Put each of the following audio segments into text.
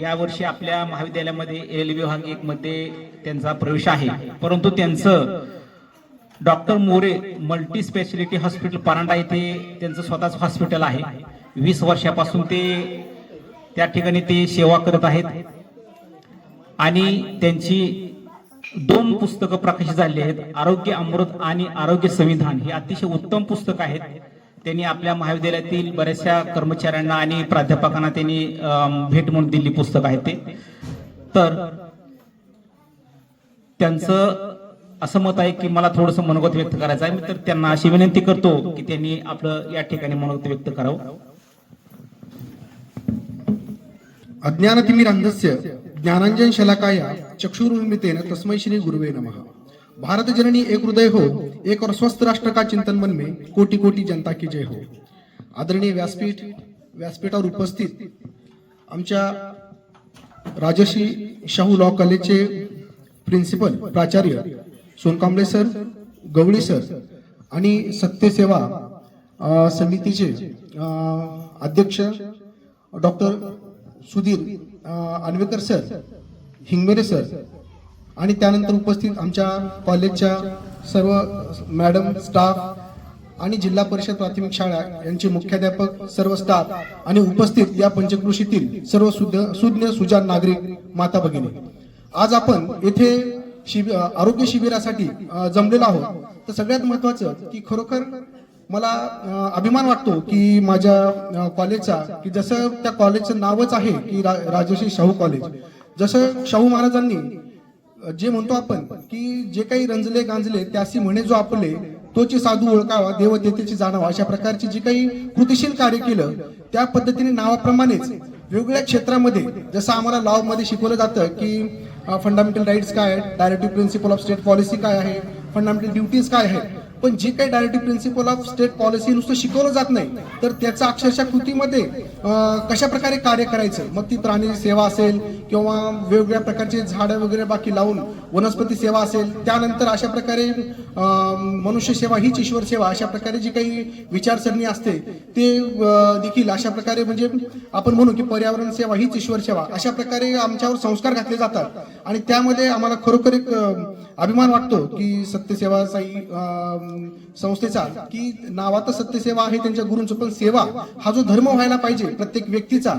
या वर्षी आपल्या महाविद्यालयामध्ये एल विभाग एक मध्ये त्यांचा प्रवेश आहे. परंतु त्यांचं doctor More multi speciality hospital Paranda येथे त्यांचं स्वतःच हॉस्पिटल आहे. वीस वर्षापासून ते त्या ठिकाणी ते सेवा करत आहेत. आणि त्यांची दोन पुस्तकं प्रकाशित झाली आहेत. आरोग्य अमृत आणि आरोग्य संविधान. ही अतिशय उत्तम पुस्तक आहेत. त्यांनी आपल्या महाविद्यालयातील बऱ्याचशा कर्मचाऱ्यांना आणि प्राध्यापकांना त्यांनी भेट म्हणून दिली पुस्तक आहे ते. तर त्यांचं असं मत आहे की मला थोडंसं मनोगत व्यक्त करायचं आहे. मी तर त्यांना अशी विनंती करतो की त्यांनी आपलं या ठिकाणी मनोगत व्यक्त करावं. अज्ञानतिमिरान्धस्य ज्ञानांजन शलाकाया चक्षुरुन्मितेन तस्मै श्री गुरुवे नमः. भारत जननी एक हृदय हो एक और स्वस्थ राष्ट्र का चिंतन मन में कोटि कोटि जनता की जय हो। आदरणीय व्यासपीठ व्यासपीठावर उपस्थित आमच्या राजश्री शाहू लॉ कॉलेजचे प्रिन्सिपल प्राचार्य सोनकांबळे सर गवळी सर आणि सत्यसेवा समितीचे अध्यक्ष डॉक्टर सुधीर अ, अन्वेकर सर हिंगमेरे सर आणि त्यानंतर उपस्थित आमच्या कॉलेजच्या सर्व मॅडम स्टाफ आणि जिल्हा परिषद प्राथमिक शाळा यांचे मुख्याध्यापक सर्व स्टाफ आणि उपस्थित या पंचकृषीतील सर्व सुज्ञ सुज्ञ सुजान नागरिक माता भगिनी. आज आपण येथे शिबि आरोग्य शिबिरासाठी जमलेलो आहोत. तर सगळ्यात महत्वाचं की खरोखर मला अभिमान वाटतो की माझ्या कॉलेजचा की जसं त्या कॉलेजचं नावच आहे की रा- राजर्षी शाहू कॉलेज. जसं शाहू महाराजांनी जे म्हणतो आपण की जे काही रंजले गांजले त्यासी म्हणे जो आपले तोची साधू ओळखावा देव तेथेची जाणावा अशा प्रकारची जी काही कृतिशील कार्य केलं त्या पद्धतीने नावाप्रमाणेच वेगवेगळ्या क्षेत्रामध्ये जसं आम्हाला लॉ मध्ये शिकवलं जातं की फंडामेंटल राईट्स काय आहेत directive principle of state policy काय आहे फंडामेंटल ड्युटीज काय आहेत पण जे काही directive principle of state policy नुसतं शिकवलं जात नाही तर त्याचा अक्षरशः कृतीमध्ये कशा प्रकारे कार्य करायचं? मग ती प्राणी सेवा असेल किंवा वेगवेगळ्या प्रकारचे झाडं वगैरे बाकी लावून वनस्पती सेवा असेल त्यानंतर अशा प्रकारे मनुष्य सेवा हीच ईश्वर सेवा अशा प्रकारे जी काही विचारसरणी असते ते देखील अशा प्रकारे म्हणजे आपण म्हणू की पर्यावरण सेवा हीच ईश्वर सेवा अशा प्रकारे आमच्यावर संस्कार घातले जातात. आणि त्यामध्ये आम्हाला खरोखर एक अभिमान वाटतो की सत्यसेवाचाही संस्थेचा की नावात सत्यसेवा आहे त्यांच्या गुरूंचं पण सेवा हा जो धर्म व्हायला पाहिजे प्रत्येक व्यक्तीचा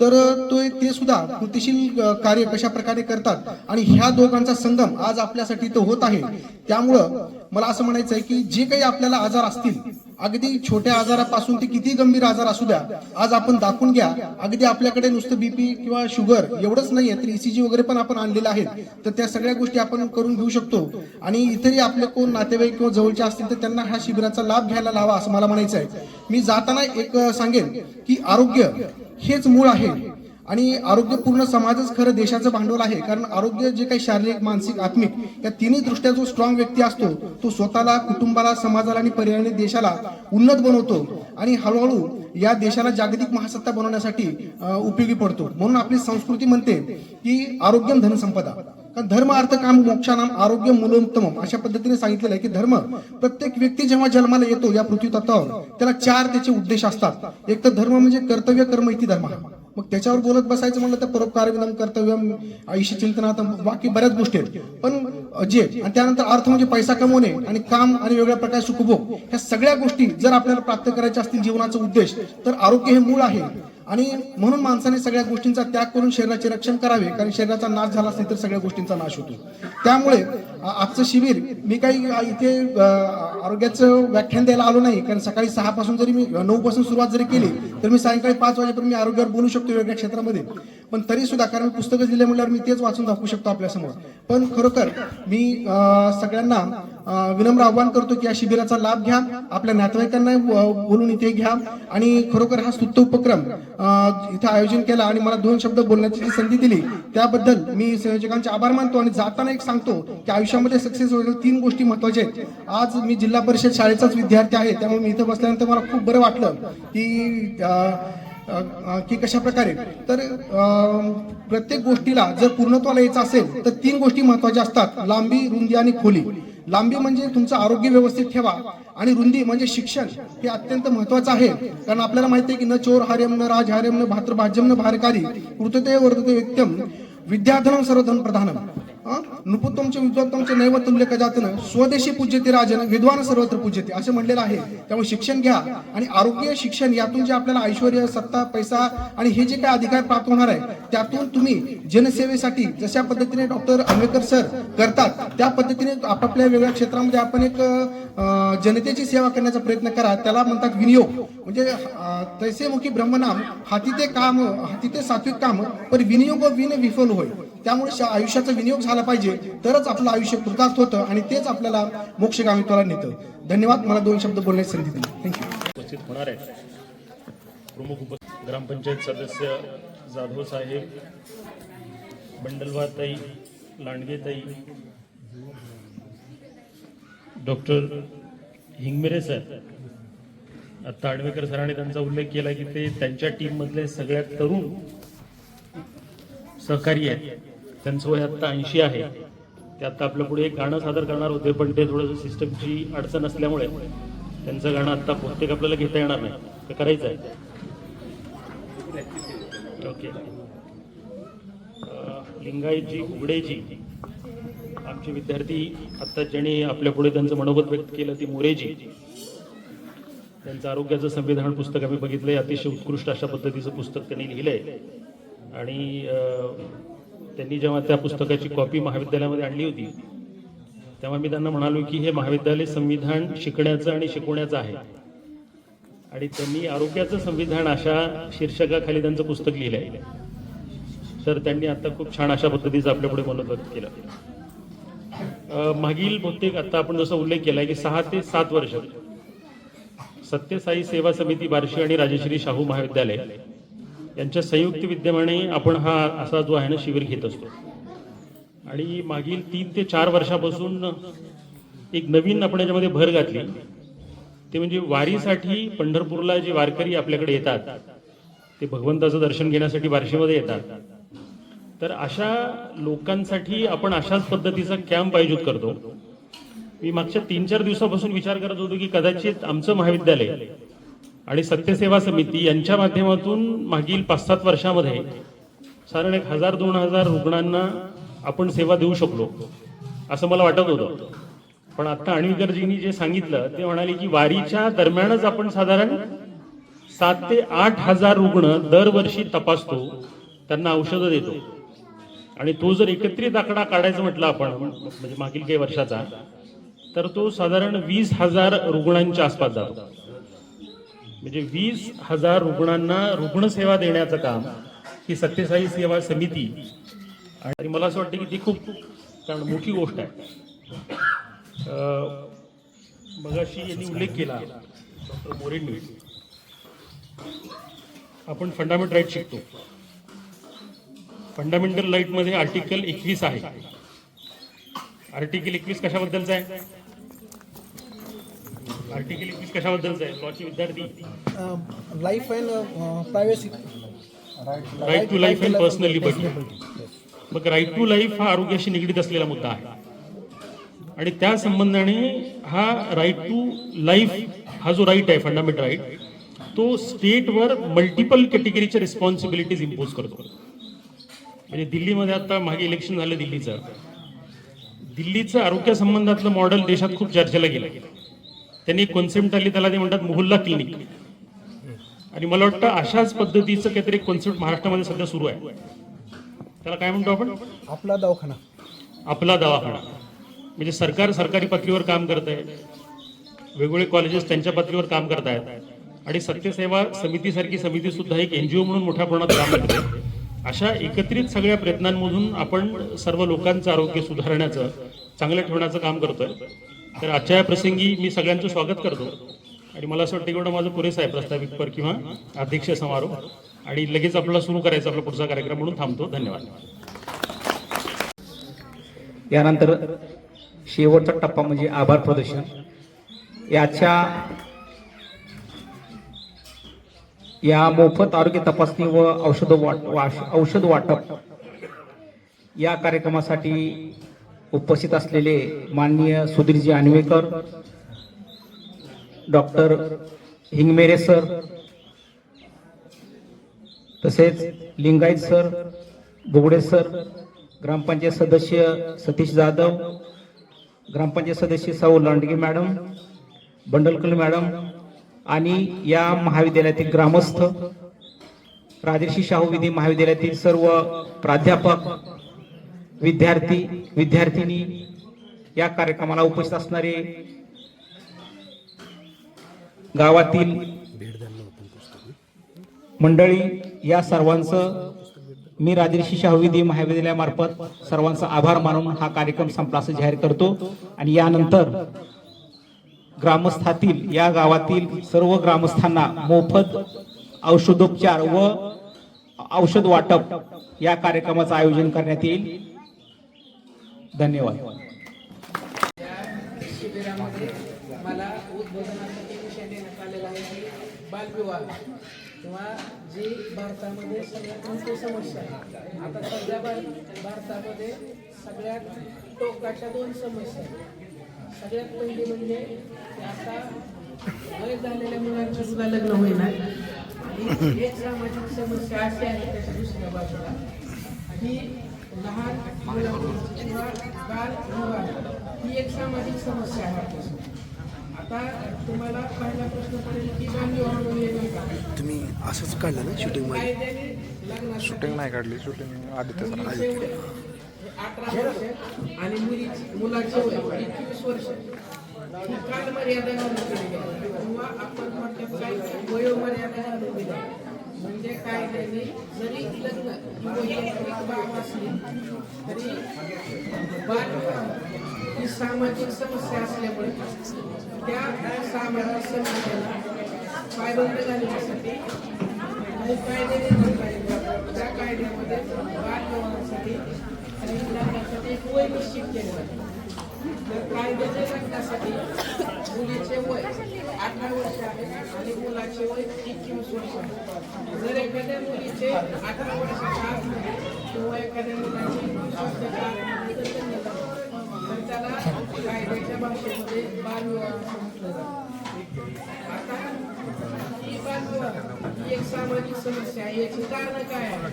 तर तो ते सुद्धा कृतिशील कार्य कशा प्रकारे करतात? आणि ह्या दोघांचा संगम आज आपल्यासाठी इथं होत आहे. त्यामुळं मला असं म्हणायचं आहे की जे काही आपल्याला आजार असतील अगदी छोट्या आजारापासून ते किती गंभीर आजार असू द्या आज आपण दाखवून घ्या. अगदी आपल्याकडे नुसतं बीपी किंवा शुगर एवढंच नाहीये तर ईसीजी वगैरे पण आपण आणलेलं आहे तर त्या सगळ्या गोष्टी आपण करून घेऊ शकतो. आणि इतरही आपले कोण नातेवाईक किंवा जवळचे असतील तर त्यांना ह्या शिबिराचा लाभ घ्यायला लावा असं मला म्हणायचं आहे मी जाताना एक सांगेन की आरोग्य हेच मूळ आहे. आणि आरोग्यपूर्ण समाजच खरं देशाचं भांडवल आहे. कारण आरोग्य जे काही शारीरिक मानसिक आत्मिक या तिन्ही दृष्ट्या जो स्ट्रॉंग व्यक्ती असतो तो स्वतःला कुटुंबाला समाजाला आणि पर्यायाने देशाला उन्नत बनवतो आणि हळूहळू या देशाला जागतिक महासत्ता बनवण्यासाठी उपयोगी पडतो. म्हणून आपली संस्कृती म्हणते की आरोग्यम धनसंपदा कारण धर्म अर्थ काम मोक्षानाम आरोग्य मूलोत्तम अशा पद्धतीने सांगितलेलं आहे की धर्म प्रत्येक व्यक्ती जेव्हा जन्माला येतो या पृथ्वी तत्वावर त्याला चार त्याचे उद्देश असतात. एक तर धर्म म्हणजे कर्तव्य कर्म इति धर्म. मग त्याच्यावर बोलत बसायचं म्हणलं तर परोपकार विनम कर्तव्य आयुष्य चिंतनात बाकी बऱ्याच गोष्टी आहेत. पण जे आणि त्यानंतर अर्थ म्हणजे पैसा कमवणे आणि काम आणि वेगळ्या प्रकारचे सुखभोग ह्या सगळ्या गोष्टी जर आपल्याला प्राप्त करायच्या असतील जीवनाचा उद्देश तर आरोग्य हे मूळ आहे. आणि म्हणून माणसाने सगळ्या गोष्टींचा त्याग करून शरीराचे रक्षण करावे कारण शरीराचा नाश झाला असेल तर सगळ्या गोष्टींचा नाश होतो. त्यामुळे आजचं शिबिर मी काही इथे आरोग्याचं व्याख्यान द्यायला आलो नाही कारण सकाळी सहा पासून जरी मी नऊ पासून सुरुवात जरी केली तर मी सायंकाळी पाच वाजेपर्यंत मी आरोग्यावर बोलू शकतो वेगळ्या क्षेत्रामध्ये. पण तरी सुद्धा कारण मी पुस्तकं दिले म्हटल्यावर मी तेच वाचून दाखवू शकतो आपल्यासमोर पण खरोखर मी सगळ्यांना विनम्र आव्हान करतो की या शिबिराचा लाभ घ्या आपल्या नातेवाईकांना बोलून इथे घ्या आणि खरोखर हा स्तुत्य उपक्रम इथे आयोजन केला आणि मला दोन शब्द बोलण्याची जी संधी दिली त्याबद्दल मी संयोजकांचे आभार मानतो आणि जाताना एक सांगतो की आयुष्यामध्ये सक्सेस होईल तीन गोष्टी महत्त्वाच्या आहेत. आज मी जिल्हा परिषद शाळेचाच विद्यार्थी आहे त्यामुळे मी इथं बसल्यानंतर मला खूप बरं वाटलं की की कशा प्रकारे. तर प्रत्येक गोष्टीला जर पूर्णत्वाला यायचं असेल तर तीन गोष्टी महत्त्वाच्या असतात. लांबी रुंदी आणि खोली. लांबी म्हणजे तुमचं आरोग्य व्यवस्थित ठेवा आणि रुंदी म्हणजे शिक्षण हे अत्यंत महत्वाचं आहे. कारण आपल्याला माहिती आहे की न चोर हार्यम न राज हार्यम न भात्र भाज्यम न भारकारी कृतते वर्तते व्यक्तम विद्याधनं सर्वधन प्रधानम नुपुत्तम च विद्वत्तम च नैव कजातन स्वदेशी पूज्यते राजन विद्वान सर्वत्र पूज्यते असं म्हणलेलं आहे. त्यामुळे शिक्षण घ्या आणि आरोग्य शिक्षण यातून जे आपल्याला ऐश्वर सत्ता पैसा आणि हे जे काही अधिकार प्राप्त होणार आहे त्यातून तुम्ही जनसेवेसाठी जशा पद्धतीने डॉक्टर आंबेडकर सर करतात त्या पद्धतीने आपापल्या वेगळ्या क्षेत्रामध्ये आपण एक जनतेची सेवा करण्याचा प्रयत्न करा. त्याला म्हणतात विनियोग. म्हणजे अं, तैसे मुखी ब्रह्मनाम हाती ते काम हाती ते सात्विक काम पण विनियोग विन विफल होय. त्यामुळे आयुष्याचा विनियोग झाला पाहिजे. तरच आपलं आयुष्य कृतार्थ होतं आणि तेच आपल्याला मोक्षगामित्वाला नेतं. धन्यवाद. मला दोन शब्द बोलण्याची संधी दिली. थँक्यू उपस्थित होणार आहेत प्रमुख ग्रामपंचायत सदस्य जाधव साहेब बंडलवाताई लांडगेताई डॉक्टर हिंगमिरे सर. आता आडवेकर सरांनी त्यांचा उल्लेख केला की ते त्यांच्या टीममधले सगळ्यात तरुण सहकारी आहेत. त्यांचं वय आत्ता ऐंशी आहे. ते आत्ता आपल्या पुढे एक गाणं सादर करणार होते पण ते थोडंसं सिस्टमची अडचण असल्यामुळे त्यांचं गाणं आत्ता प्रत्येक आपल्याला घेता येणार नाही. तर करायचं आहे. ओके. लिंगायतजी उघडेजी आमचे विद्यार्थी आत्ता ज्यांनी आपल्या पुढे त्यांचं मनोगत व्यक्त केलं ती मोरेजी. त्यांचं आरोग्याचं संविधान पुस्तक आम्ही बघितलंय अतिशय उत्कृष्ट अशा पद्धतीचं पुस्तक त्यांनी लिहिलंय. आणि त्यांनी जेव्हा त्या पुस्तकाची कॉपी महाविद्यालयामध्ये आणली होती तेव्हा मी त्यांना म्हणालो की हे महाविद्यालय संविधान शिकण्याचं आणि शिकवण्याचं आहे. आणि त्यांनी आरोग्याचं संविधान अशा शीर्षकाखाली त्यांचं पुस्तक लिहिलं आहे तर त्यांनी आता खूप छान अशा पद्धतीचं आपल्यापुढे मनोगत केलं. मागील बहुतेक आता आपण जसा उल्लेख केला की सहा ते सात वर्ष सत्यसाई सेवा समिती बार्शी आणि राजश्री शाहू महाविद्यालय यांच्या संयुक्त विद्यमाने आपण हा असा जो आहे ना शिबिर घेत असतो. आणि मागील तीन ते चार वर्षापासून एक नवीन आपण याच्यामध्ये भर घातली. ते म्हणजे वारीसाठी पंढरपूरला जे वारकरी आपल्याकडे येतात ते भगवंताचं दर्शन घेण्यासाठी बार्शीमध्ये येतात. तर अशा लोकांसाठी आपण अशाच पद्धतीचा कॅम्प आयोजित करतो. मी मागच्या तीन चार दिवसापासून विचार करत होतो की कदाचित आमचं महाविद्यालय आणि सत्यसेवा समिती यांच्या माध्यमातून मागील पाच सात वर्षामध्ये साधारण एक हजार दोन हजार रुग्णांना आपण सेवा देऊ शकलो असं मला वाटत होतं. पण आता अणविकरजींनी जे सांगितलं ते म्हणाले की वारीच्या दरम्यानच आपण साधारण सात ते आठ हजार रुग्ण दरवर्षी तपासतो त्यांना औषधं देतो. आणि तो जर एकत्रित आकडा काढायचा म्हटलं आपण म्हणजे मागील काही वर्षाचा तर तो साधारण वीस हजार रुग्णांच्या आसपास जातो. म्हणजे वीस हजार रुग्णांना रुग्णसेवा देण्याचं काम ही सत्यसाई सेवा समिती आणि मला असं वाटतं की ती खूप कारण मोठी गोष्ट आहे. मगाशी यांनी उल्लेख केला डॉक्टर मोरेंनी. आपण फंडामेंटल राईट शिकतो. फंडामेंटल राईटमध्ये आर्टिकल एकवीस आहे. आर्टिकल एकवीस कशाबद्दलचा आहे? आर्टिकल एकवीस कशाबद्दलचा आहे? लॉची विद्यार्थी. Life and privacy right to life and personal liberty मग राईट टू लाईफ हा आरोग्याशी निगडीत असलेला मुद्दा आहे. आणि त्या संबंधाने हा राईट टू लाईफ हा जो राईट आहे फंडामेंटल राईट तो स्टेटवर मल्टिपल कॅटेगरीच्या रिस्पॉन्सिबिलिटीज इम्पोज करतो. म्हणजे दिल्लीमध्ये आता मागे इलेक्शन झालं दिल्लीचं. दिल्लीचं आरोग्य संबंधातलं मॉडेल देशात खूप चर्चेला गेलं त्यांनी कॉन्सेप्ट आली त्याला ते म्हणतात मोहल्ला क्लिनिक आणि मला वाटतं अशाच पद्धतीचं काहीतरी कॉन्सेप्ट महाराष्ट्रामध्ये सध्या सुरू आहे. त्याला काय म्हणतो आपण? आपला दवाखाना. आपला दवाखाना. म्हणजे सरकार सरकारी पातळीवर काम करत आहे. वेगवेगळे कॉलेजेस त्यांच्या पातळीवर काम करत आहेत. आणि सत्यसेवा समितीसारखी समिती सुद्धा एक एनजीओ म्हणून मोठ्या प्रमाणात काम करते अशा एकत्रित सगळ्या प्रयत्नांमधून आपण सर्व लोकांचं आरोग्य सुधारण्याचं चांगलं ठेवण्याचं काम करतोय. तर आजच्या या प्रसंगी मी सगळ्यांचं स्वागत करतो. आणि मला असं वाटतं की एवढं माझं पुरेसं आहे प्रस्तावित किंवा अध्यक्ष समारोह. आणि लगेच आपल्याला सुरू करायचा आपला पुढचा कार्यक्रम म्हणून थांबतो. धन्यवाद. यानंतर शेवटचा टप्पा म्हणजे आभार प्रदर्शन. याच्या या मोफत आरोग्य तपासणी व औषध वाट वाश- औषध वाटप या कार्यक्रमासाठी उपस्थित असलेले माननीय सुधीरजी आणवेकर डॉक्टर हिंगमेरे सर तसेच लिंगायत सर बुगडे सर ग्रामपंचायत सदस्य सतीश जाधव ग्रामपंचायत सदस्य साऊ लांडगे मॅडम बंडलकर मॅडम आणि या महाविद्यालयातील ग्रामस्थ राजर्षी शाहू विधी महाविद्यालयातील सर्व प्राध्यापक विद्यार्थी विद्यार्थिनी या कार्यक्रमाला उपस्थित असणारे गावातील मंडळी या सर्वांचं मी राजर्षी शाहू विधी महाविद्यालयामार्फत सर्वांचा आभार मानून हा कार्यक्रम संपला असं जाहीर करतो. आणि यानंतर ग्रामस्थातील या गावातील सर्व ग्रामस्थांना मोफत औषधोपचार व औषध वाटप या कार्यक्रमाचं आयोजन करण्यात येईल. धन्यवाद. शिबिरामध्ये मला उद्बोधनासाठी विषय देण्यात आलेला आहे की बालविवाह किंवा जी भारतामध्ये सगळ्यात मोठी समस्या आहे. आता सध्या भारतामध्ये सगळ्यात टोकाच्या दोन समस्या आहेत. सगळ्यात पहिली म्हणजे की आता वय झालेल्या मुलांचं सुद्धा लग्न होईना. आणि एक सामाजिक समस्या अशी आहे त्याच्या दुसऱ्या बाजूला. आणि लहान मुलांची बाल ही एक सामाजिक समस्या आहे. आपल्यासमोर. आता तुम्हाला पहिला प्रश्न पडेल की तुम्ही असंच काढलं ना शूटिंगमध्ये? कायद्याने लग्नासाठी शूटिंग नाही काढली शूटिंग आदित्य सर मुलीचे वय हे अठरा वर्ष आणि मुलीची मुलाचे वय एकवीस वर्ष. ही घालून आहे किंवा आपण काय वयोमर्यादा घालून दिली आहे म्हणजे कायद्याने जरी लग्न ही बाब असली तरी बाल ही सामाजिक समस्या असल्यामुळे त्या सामाजिक समस्येला पायबंद घालण्यासाठी काही कायदे त्या कायद्यामध्ये बाल बालविवाहासाठी आणि लग्नासाठी एक वय निश्चित केलं तर कायद्याच्या लग्नासाठी मुलीचे वय अठरा वर्ष आहे आणि मुलाचे वय एकवीस वर्ष आहे. मुलीचे अठरा वर्षाच्या आतमध्ये किंवा एखाद्या मुलाचे आतमध्ये जर तर त्याला कायद्याच्या भाषेमध्ये बालविवाह म्हटलं जातं आता ही बालविवाह ही एक सामाजिक समस्या आहे. याची कारण काय आहे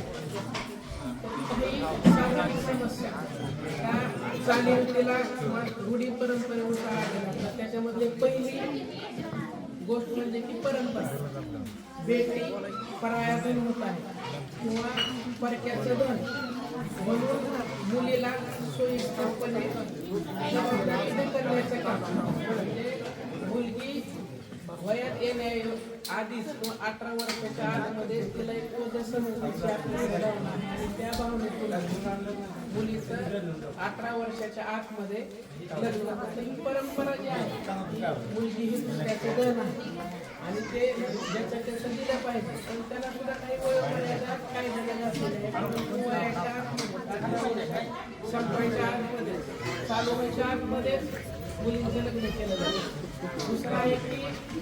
ही सामाजिक समस्या त्या चालीरीतीला किंवा रूढी परंपरेनुसार आलेल्या त्याच्यामध्ये पहिली गोष्ट म्हणजे की परंपरा. बेटी परायातून होत आहे. किंवा परक्याचं धन. म्हणून मुलीला सोयीस्करपणे जबाबदारी करण्याचं काम. म्हणजे मुलगी वयात येण्या आधीच किंवा अठरा वर्षाच्या आतमध्ये तिला एक ओझ समजण्याची आपल्याला भावना आहे. तुला त्या भावनेतून मुलीचं अठरा वर्षाच्या आतमध्ये लग्न ही परंपरा जी आहे मुलगी ही दुसऱ्याचं धन आहे आणि ते ज्याच्या त्याचं दिलं पाहिजे पण त्याला सुद्धा काही वयोमर्यादा काही वयाच्या संपायच्या आतमध्ये चालू व्हायच्या आतमध्ये मुलींचं लग्न केलं जातं. दुसरं आहे की